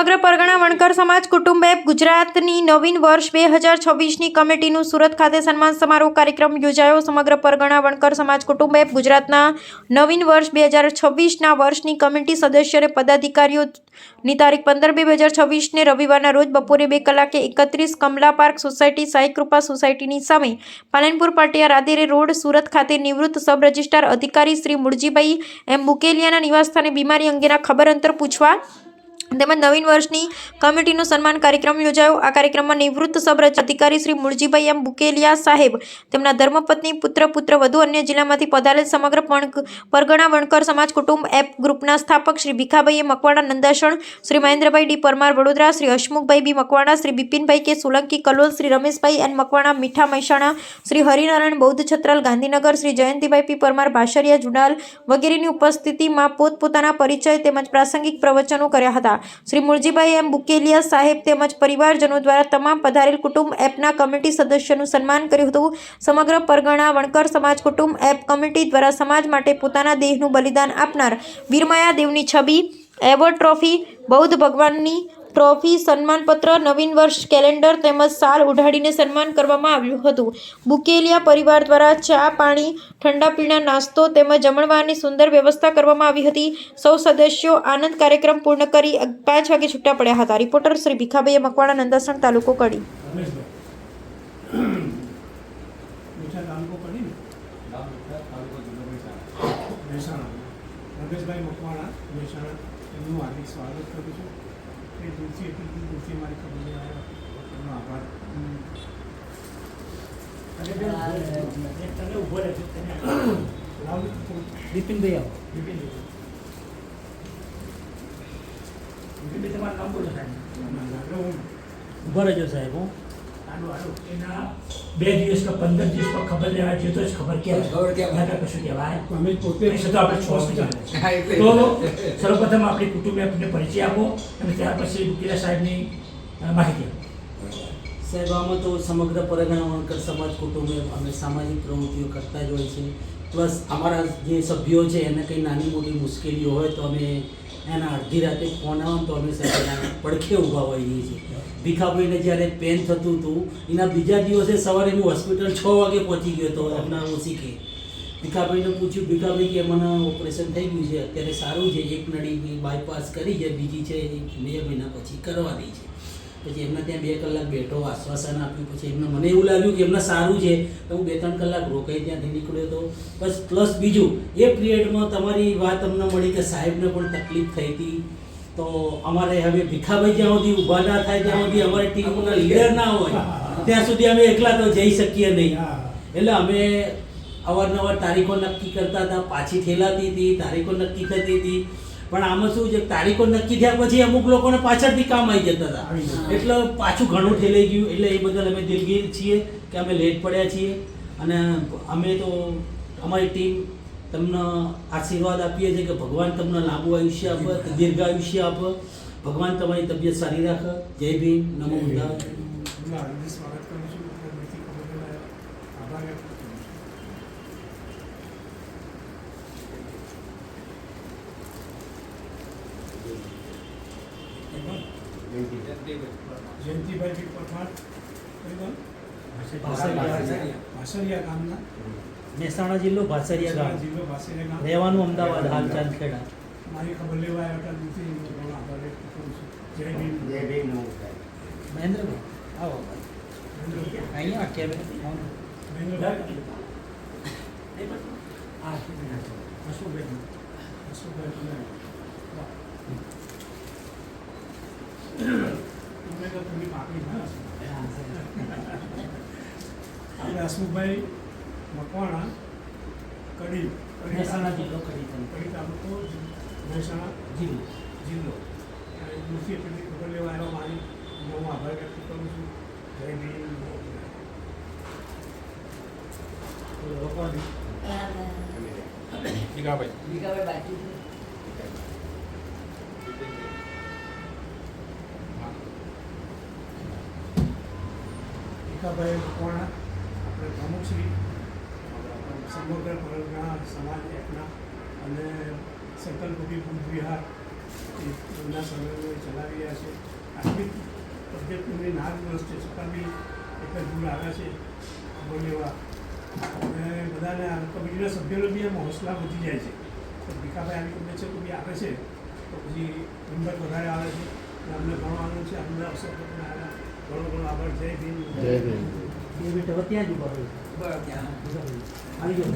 સમગ્ર પરગણા વણકર સમાજ કુટુંબ ગુજરાતની નવીન વર્ષ બે હજાર છવ્વીસની કમિટીનું સુરત ખાતે સન્માન સમારોહ કાર્યક્રમ યોજાયો. સમગ્ર પરગણા વણકર સમાજ કુટુંબ ગુજરાતના નવીન વર્ષ બે હજાર છવ્વીસના વર્ષની કમિટી સદસ્ય અને પદાધિકારીઓની તારીખ પંદર બે હજાર છવ્વીસને રવિવારના રોજ બપોરે બે કલાકે એકત્રીસ કમલા પાર્ક સોસાયટી, સાઈ કૃપા સોસાયટીની સામે પાલનપુર પાટિયા રાધેરે રોડ સુરત ખાતે નિવૃત્ત સબ રજિસ્ટ્રાર અધિકારી શ્રી મુળજીભાઈ એમ મુકેલિયાના નિવાસસ્થાને બીમારી અંગેના ખબર અંતર પૂછવા તેમજ નવીન વર્ષની કમિટીનો સન્માન કાર્યક્રમ યોજાયો. આ કાર્યક્રમમાં નિવૃત્ત સબરજ અધિકારી શ્રી મુળજીભાઈ એમ બુકેલિયા સાહેબ, તેમના ધર્મપત્ની પુત્ર પુત્ર વધુ અન્ય જિલ્લામાંથી પધારેલ સમગ્ર પરગણા વણકર સમાજ કુટુંબ એપ ગ્રુપના સ્થાપક Shri ભીખાભાઈએ Makwana Nandasan Shri Mahendrabhai D Parmar Vadodara, Shri Hasmukhbhai B Makwana, Shri Bipinbhai K Solanki Kalol, Shri Rameshbhai N Makwana, Mitha Mehsana, Shri Harinarayan બૌદ્ધ છત્રાલ, ગાંધીનગર, શ્રી જયંતિભાઈ પી પરમાર, ભાષરિયા જુડાલ વગેરેની ઉપસ્થિતિમાં પોતપોતાના પરિચય તેમજ પ્રાસંગિક પ્રવચનો કર્યા હતા. શ્રી મુરજીભાઈ એમ બુકેલિયા સાહેબ તેમજ પરિવારજનો દ્વારા તમામ પધારેલ કુટુંબ એપના કમિટી સદસ્યનું સન્માન કર્યું હતું. સમગ્ર પરગણા, વણકર સમાજ કુટુંબ એપ કમિટી દ્વારા સમાજ માટે પોતાના દેહનું બલિદાન આપનાર વીરમાયા દેવની છબી એવોર્ડ ટ્રોફી બૌદ્ધ ભગવાનની ટ્રોફી સન્માનપત્ર નવીન વર્ષ કેલેન્ડર તેમજ સાલ ઉઢાડીને સન્માન કરવામાં આવ્યું હતું. બુકેલિયા પરિવાર દ્વારા ચા પાણી ઠંડા પીણા નાસ્તો તેમજ જમણવારની સુંદર વ્યવસ્થા કરવામાં આવી હતી. સૌ સદસ્યો આનંદ કાર્યક્રમ પૂર્ણ કરી પાંચ વાગે છૂટા પડ્યા હતા. રિપોર્ટર શ્રી ભીખાભાઈએ મકવાણા નંદાસણ તાલુકો કડી. રમેશભાઈ મકવાણા મહેસાણા. એમનું હાર્દિક સ્વાગત કરું છું. એ દૂરથી એટલી દૂર મારી ખબર નહીં આવ્યા. એમનો આભાર. અને બેન, તને ઊભો રહે છે તને. લાવ ને થોડું. બિપિનભાઈ આવો. બિપિનભાઈ. બિપિનભાઈ તમારું નામ બોલો સાહેબ. ઊભો રહેજો સાહેબ હું. બે દિવસમાં પંદર દિવસમાં ખબર લેવા જોઈએ તો જ ખબર કહેવાય નકર કશું કહેવાય. અમે પોતે તો આપણે છ હોસ્પિટલ તો સર્વપ્રથમ આપણી કુટુંબ આપણને પરિચય આપો અને ત્યાર પછી સાહેબની માહિતી આપો. સાહેબ, આમાં તો સમગ્ર પરગણા વણકર સમાજ કુટુંબે અમે સામાજિક પ્રવૃત્તિઓ કરતા જ હોય છે. પ્લસ અમારા જે સભ્યો છે, એને કંઈ નાની મોટી મુશ્કેલીઓ હોય તો અમે એના અડધી રાતે ફોન આવે તો અમે સાહેબ પડખે ઊભા હોઈએ છીએ. ભીખાભાઈને જ્યારે પેન થતું હતું, એના બીજા દિવસે સવારે હું હોસ્પિટલ છ વાગે પહોંચી ગયો હતો એમના શીખે ભીખાભાઈને પૂછ્યું, ભીખાભાઈ, કે મને ઓપરેશન થઈ ગયું છે, અત્યારે સારું છે, એક નળી બાયપાસ કરી છે, બીજી છે બે મહિના પછી કરવાની છે. પછી એમને ત્યાં બે કલાક બેઠો, આશ્વાસન આપ્યું, પછી એમને મને એવું લાગ્યું કે એમને સારું છે. તો હું બે ત્રણ કલાક રોકાઈ ત્યાંથી નીકળ્યો હતો બસ પ્લસ બીજું, એ પિરિયડમાં તમારી વાત અમને મળી કે સાહેબને પણ તકલીફ થઈ હતી. તો અમારે હવે ભીખાભાઈ જ્યાં સુધી ઊભા ના થાય, ત્યાં સુધી અમારી ટીમના લીડર ના હોય, ત્યાં સુધી અમે એકલા તો જઈ શકીએ નહીં. એટલે અમે અવારનવાર તારીખો નક્કી કરતા હતા, પાછી ઠેલાતી હતી, તારીખો નક્કી થતી હતી. પણ આમાં શું છે તારીખો નક્કી થયા પછી અમુક લોકોને પાછળથી કામ આવી જતા હતા. એટલે પાછું ઘણું ઠેલાઈ ગયું. એટલે એ બદલ અમે દિલગીર છીએ કે અમે લેટ પડ્યા છીએ. અને અમે તો અમારી ટીમ તમને આશીર્વાદ આપીએ છીએ કે ભગવાન તમને લાંબુ આયુષ્ય આપે દીર્ઘ આયુષ્ય આપે. ભગવાન તમારી તબિયત સારી રાખે. જય ભીમ. નમો બુદ્ધાય એમનું હાર્દિક સ્વાગત કરું છું અને દૂરથી ખબર લેવા આભાર વ્યક્ત કરું છું જયંતિભાઈ બી પરમાર ભાસરિયા. ભાસરિયા ગામના. મહેસાણા જિલ્લો ભાસરિયા ગામ. જિલ્લો ભાસરિયા ગામ. રહેવાનું અમદાવાદ હાલ ચાંદખેડા મારી ખબર લેવા આવ્યા હતા જય ભીમ. મહેન્દ્રભાઈ આવો મહેન્દ્રભાઈ. અહીંયા કેમેરા મહેન્દ્રભાઈ આ અશોકભાઈ અશોકભાઈ તમે વાહ. તમે તો થોડી પાકડી ના આપણે હસમુખભાઈ મકવાણા કડી કડી મહેસાણા જિલ્લો કરી કડી તાલુકો મહેસાણા જિલ્લો. જિલ્લો. દૂરથી એટલી ખબર લેવા આવ્યા મારી. હું આભાર વ્યક્ત કરું છું. જય ભીમ ભગવાન ભીખાભાઈ. મકવાણા આપણે પ્રમુખશ્રી સમગ્ર પરગણા સમાજ એકના અને સંકલ્પ બુદ્ધ વિહાર એમના સમયમાં ચલાવી રહ્યા છે. આર્થિક નાગ દિવસ છે, છતાં બી એટલા દૂર આવ્યા છે, ખબર લેવા. અને બધાને કમિટીના સભ્યોને બી એમ હોસલા વધી જાય છે. ભીખાભાઈ આવી તબિયત છે તો બી આવે છે. તો પછી હિંમત વધારે આવે છે. અમને ભણવાનું છે, અમને અવસર જય ત્યાં જ ઊભા આવી ગયો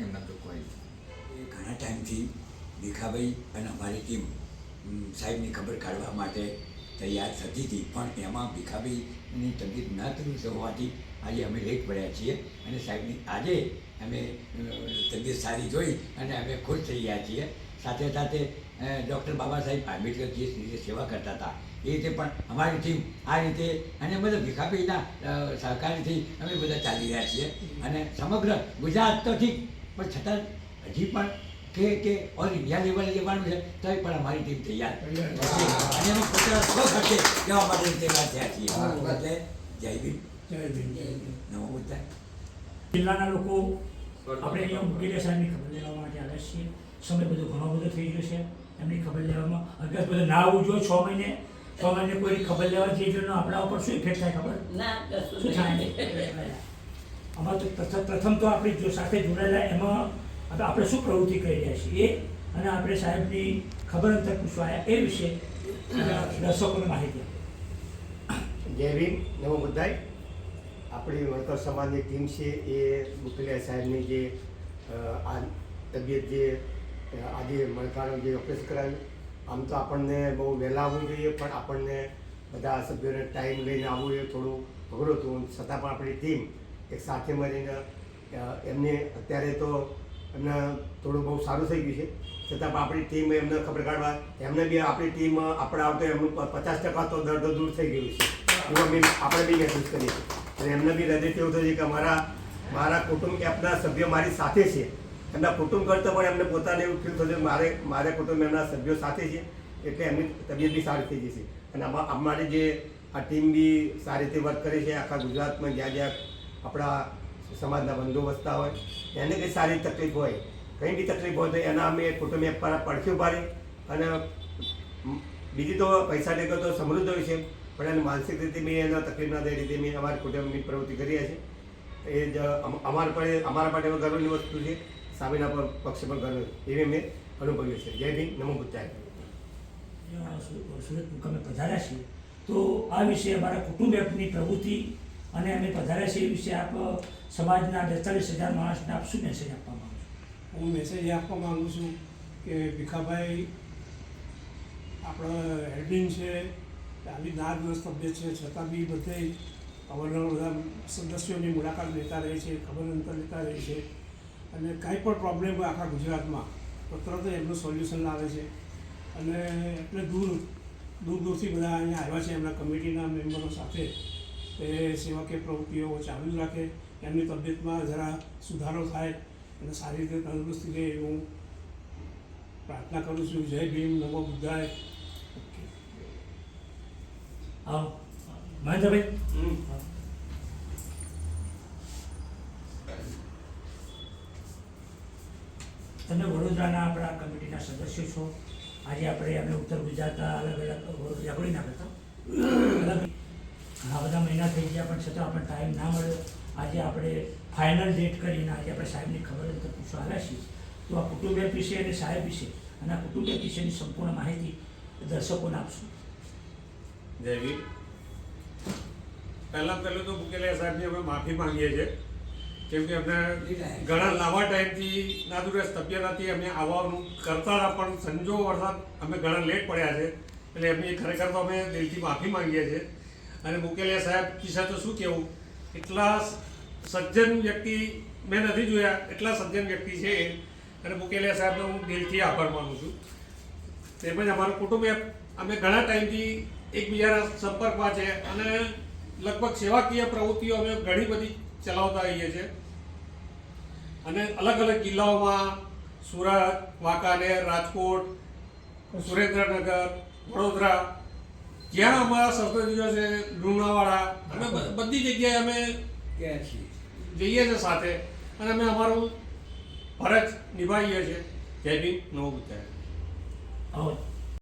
એમના તો કોઈ એ ઘણા ટાઈમથી ભીખાભાઈ અને અમારી ટીમ સાહેબની ખબર કાઢવા માટે તૈયાર થતી હતી. પણ એમાં ભીખાભાઈની તબિયત ન તંદુરસ્ત હોવાથી આજે અમે લેટ પડ્યા છીએ અને સાહેબની આજે અમે તબિયત સારી જોઈ અને અમે ખુશ થઈ ગયા છીએ. સાથે સાથે ડૉક્ટર બાબા સાહેબ આંબેડકર જે રીતે સેવા કરતા હતા. એ રીતે પણ અમારી ટીમ આ રીતે અને બધા ભીખાભાઈના સહકારથી અમે બધા ચાલી રહ્યા છીએ. અને સમગ્ર ગુજરાત તો ઠીક પણ છતાં હજી પણ કે કે ઓલ ઇન્ડિયા લેવલે જવાનું છે તોય પણ અમારી ટીમ તૈયાર અને અમે પોતાના સ્વ ખર્ચે જવા માટે તૈયાર થયા છીએ. એટલે જય ભીમ જય ભીમ નમો બુદ્ધાય. જિલ્લાના લોકો આપણે અહીંયા મુકેલિયા સાહેબની ખબર લેવા માટે આવ્યા છીએ સમય બધો ઘણો બધો થઈ ગયો છે. એમની ખબર લેવામાં અગર બધું ના આવવું જોઈએ છ મહિને છ મહિને કોઈ ખબર લેવા જઈએ જોઈએ આપણા ઉપર શું ઇફેક્ટ થાય ખબર? શું થાય? અમારે તો પ્રથમ પ્રથમ તો આપણી જો સાથે જોડાયેલા એમાં આપણે આપણે શું પ્રવૃત્તિ કરી રહ્યા છીએ? એ અને આપણે સાહેબની ખબર અંતર પૂછવા એ વિશે દર્શકોને માહિતી આપો. જય ભીમ નમો બુદ્ધાય. આપણી વણકર સમાજની ટીમ છે એ મુકલિયા સાહેબની જે આ તબિયત જે આજે મણકાનું જે ઓપરેશન કરાવ્યું આમ તો આપણને બહુ વહેલા આવવું જોઈએ પણ આપણને બધા સભ્યોને ટાઈમ લઈને આવવું એ થોડું અઘરું હતું. છતાં પણ આપણી ટીમ એક સાથે મળીને એમને અત્યારે તો એમને થોડું બહુ સારું થઈ ગયું છે. છતાં પણ આપણી ટીમ એમને ખબર કાઢવા એમને બી આપણી ટીમ આપણે આવતો એમનું પચાસ ટકા તો દર્દ દૂર થઈ ગયું છે. એવું અમે આપણે બી મહેસૂસ કરીએ છીએ. અને એમને બી હૃદયથી એવું થયું કે અમારા, મારા કુટુંબ એપના સભ્યો મારી સાથે છે. એમના કુટુંબ કરતાં પણ એમને પોતાને એવું ફીલ થયું મારે મારે કુટુંબ એમના સભ્યો સાથે છે, એટલે એમની તબિયત બી સારી થઈ જશે. અને આમાં, અમારી જે, આ ટીમ બી સારી રીતે વર્ક કરે છે, આખા ગુજરાતમાં જ્યાં જ્યાં આપણા સમાજના બંધુ વસતા હોય, એને કંઈ સારી તકલીફ હોય, કંઈ બી તકલીફ હોય તો એના અમે કુટુંબ પર પડખે ઉભારી અને બીજી તો પૈસા ટેકો તો સમૃદ્ધ હોય છે. પણ એને માનસિક રીતે મેં એને તકલીફ ના થાય રીતે મેં અમારી કુટુંબની પ્રવૃત્તિ કરી છે. એ જ અમારા પણ અમારા માટે ગર્વની વસ્તુ છે. સામેના પર પક્ષ પર ગર્વ એવી મેં અનુભવ્યું છે. જય ભીમ નમો બુદ્ધાય. સુરત મુકામે પધાર્યા છીએ. તો આ વિશે અમારા કુટુંબ એપની પ્રવૃત્તિ અને અમે પધાર્યા છીએ એ વિશે આપ સમાજના બેતાલીસ હજાર માણસને આપ શું મેસેજ આપવા માંગો છો? હું મેસેજ એ આપવા માગું છું કે ભીખાભાઈ આપણા એડમિન છે આવી નાગગ્રસ્ત તબિયત છે, છતાં બી બધે અવારનવાર બધા સદસ્યોની મુલાકાત લેતા રહે છે, ખબર અંતર લેતા રહે છે. અને કાંઈ પણ પ્રોબ્લેમ હોય આખા ગુજરાતમાં, તો તરત એમનું સોલ્યુશન લાવે છે. અને એટલે દૂર દૂર દૂરથી બધા અહીંયા આવ્યા છે, એમના કમિટીના મેમ્બરો સાથે. એ સેવાકીય પ્રવૃત્તિઓ ચાલુ રાખે. એમની તબિયતમાં જરા સુધારો થાય અને સારી રીતે તંદુરસ્તી રહે હું પ્રાર્થના કરું છું. જય ભીમ, નમો બુદ્ધાય. આવો. મહેન્દ્રભાઈ. તમે વડોદરાના આપણા કમિટીના સદસ્યો છો. આજે આપણે અમે ઉત્તર ગુજરાતના અલગ અલગ ઝઘડી ના કરતા. અલગ ઘણા બધા મહિના થઈ ગયા પણ છતાં આપણને ટાઈમ ના મળ્યો. આજે આપણે ફાઇનલ ડેટ કરીને આજે આપણે સાહેબની ખબર અંતર પૂછવા આવ્યા છીએ. તો આ કુટુંબ એપ વિશે અને સાહેબ વિશે અને આ કુટુંબ એપ વિશેની સંપૂર્ણ માહિતી દર્શકોને આપશું. જય ભીમ પહેલાં પહેલું તો મુકેલિયા સાહેબની અમે માફી માંગીએ છીએ. કેમ કે અમને ઘણા લાંબા ટાઈમથી નાદુરસ્ત તબિયત હતી અમે આવવાનું કરતા પણ સંજોગ વરસાદ અમે ઘણા લેટ પડ્યા છે. એટલે એમની ખરેખર તો અમે દિલથી માફી માંગીએ છીએ. અને મુકેલિયા સાહેબ કિસ્સા તો શું કહેવું એટલા સજ્જન વ્યક્તિ મેં નથી જોયા, એટલા સજ્જન વ્યક્તિ છે એ. અને મુકેલિયા સાહેબનો હું દિલથી આભાર માનું છું. તેમજ અમારું કુટુંબ અમે ઘણા ટાઈમથી એકબીજાના સંપર્કમાં છે અને લગભગ સેવાકીય પ્રવૃત્તિઓ અમે ઘણી બધી ચલાવતા રહીએ છીએ. અને અલગ અલગ જિલ્લાઓમાં સુરત વાંકાનેર રાજકોટ સુરેન્દ્રનગર વડોદરા જ્યાં અમારા સહયોગીઓ છે લુણાવાડા અમે બ- બધી જગ્યાએ અમે જઈએ છીએ સાથે. અને અમે અમારું ફરજ નિભાવીએ છીએ. જય ભીમ નવો આવો.